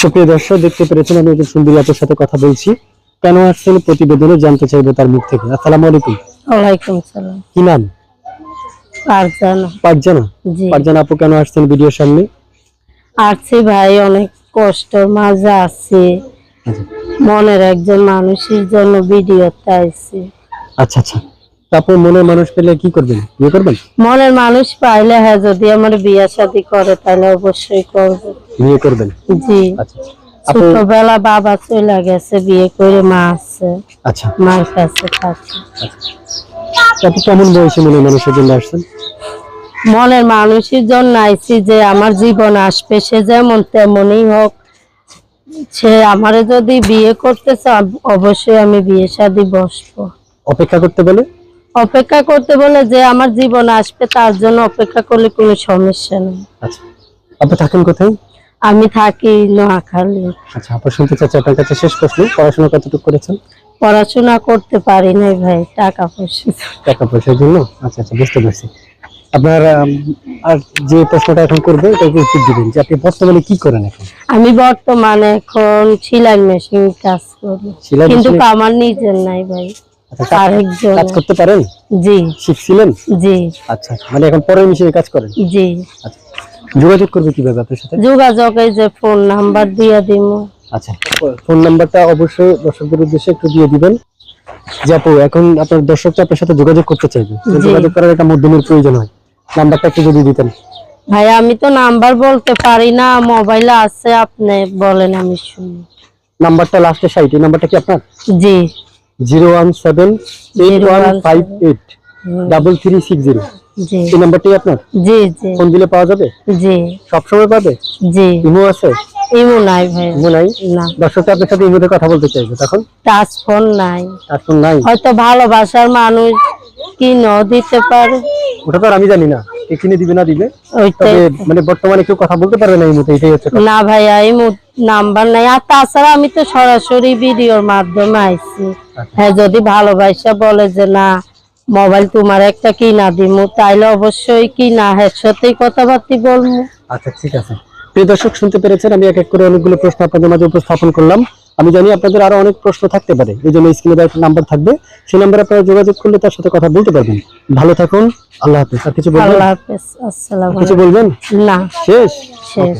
সুপ্রিয় দর্শক দেখতে পেরেছেন আমি একজন সুন্দরী আপুর সাথে কথা বলছি। কেন আসছেন প্রতিবেদনে জানতে চাইব তার মুখ থেকে। আসসালামু আলাইকুম। ওয়ালাইকুম সালাম কি নাম? পারজানা। পারজানা? জি। পারজানা আপু কেন আসছেন ভিডিওর সামনে? ভাই অনেক কষ্টর মাঝে আছি। মনের একজন মানুষের জন্য ভিডিওতে আইছি আচ্ছা আচ্ছা। মনের মানুষ পেলে কি করবেন? বিয়ে করবেন? মনের মানুষ পাইলে হ্যাঁ যদি আমার বিয়া শাদী করে তাহলে অবশ্যই করব। বিয়ে করবেন জি। আচ্ছা। ছোটবেলা বাবা চলে গেছে বিয়ে করে মা আছে। আচ্ছা। মার কাছে থাকে। আপু কেমন বয়সে মনের মানুষের জন্য আসছেন? মনের মানুষের জন্য আইছি যে আমার জীবন আসবে সে যেমন তেমনই হোক। সে আমারে যদি বিয়ে করতে চায় অবশ্যই আমি বিয়ে শাদী বসবো। অপেক্ষা করতে বলে? অপেক্ষা করতে বলে যে আমার জীবন আসবে তার জন্য অপেক্ষা করলে কোনো সমস্যা নেই। আচ্ছা। আপু থাকেন কোথায়? আমি থাকি নোয়াখালী। আচ্ছা আপু শুনতে চাচ্ছি আপনার কাছে শেষ প্রশ্ন পড়াশোনা কতটুকু করেছেন? পড়াশোনা করতে পারি নাই ভাই টাকা পয়সা। টাকা পয়সার জন্য? আচ্ছা আচ্ছা বুঝতে পারছি। আপনার আর যে প্রশ্নটা এখন করবে এটাকে উত্তর দিবেন? যে আপনি বর্তমানে কি করেন এখন? আমি বর্তমানে এখন সেলাই মেশিন কাজ করি। কিন্তু আমার নিজের নাই ভাই আচ্ছা, কাজ- করতে পারেন? জি। শিখছিলেন? জি। আচ্ছা মানে এখন পরের মিশিয়ে কাজ করেন? জি। আচ্ছা যোগাযোগ করবে কীভাবে আপনার সাথে? যোগাযোগ এই যে ফোন নাম্বার দিয়ে দিব। আচ্ছা ফোন নাম্বারটা অবশ্যই দর্শকদের উদ্দেশ্যে একটু দিয়ে দিবেন। যে আপু এখন আপনার দর্শক তো আপনার সাথে যোগাযোগ করতে চাইবে। যোগাযোগ করার একটা মাধ্যমের প্রয়োজন হয়। নাম্বারটা একটু যদি দিতেন। ভাই আমি তো নাম্বার বলতে পারি না মোবাইলে আছে আপনি বলেন আমি শুনি। নাম্বারটা লাস্টে 60 এই নাম্বারটা কি আপনার? জি। 017 8158 ডাবল থ্রি সিক্স জিরো এই নাম্বারটাই আপনার? জি জি। ফোন দিলে পাওয়া যাবে? জি। সবসময় পাবে? জি। ইমো আছে? ইমো নাই ভাই। ইমো নাই? না। দর্শকটা আপনার সাথে ইমোতে কথা বলতে চাইবে। তখন টাচ ফোন নাই। তার ফোন নাই। হয়তো ভালোবাসার মানুষ কি ন দিতে পারে। ওটা তো আমি জানি না। কে কিনে দিবে না দিবে? তবে মানে বর্তমানে কেউ কথা বলতে পারবে না এই মুহূর্তে। এটাই হচ্ছে না ভাইয়া এই নাম্বার নাই। আর তাছাড়া আমি তো সরাসরি ভিডিওর মাধ্যমে আইছি। হ্যাঁ যদি ভালোবাসা বলে যে না মোবাইল তোমার একটা কিনা দিমু তাইলে অবশ্যই কিনা হ্যাঁ সত্যি কথাবার্তি বলব। আচ্ছা ঠিক আছে। প্রিয় দর্শক শুনতে পেরেছেন আমি এক এক করে অনেকগুলো প্রশ্ন আপনাদের মাঝে উপস্থাপন করলাম। আমি জানি আপনাদের আরও অনেক প্রশ্ন থাকতে পারে এই জন্য স্ক্রিনে একটা নাম্বার থাকবে। সেই নাম্বারে আপনারা যোগাযোগ করলে তার সাথে কথা বলতে পারবেন। ভালো থাকুন আল্লাহ হাফিজ। আর কিছু বলবেন? আল্লাহ হাফেজ আসসালাম কিছু বলবেন? না শেষ? শেষ।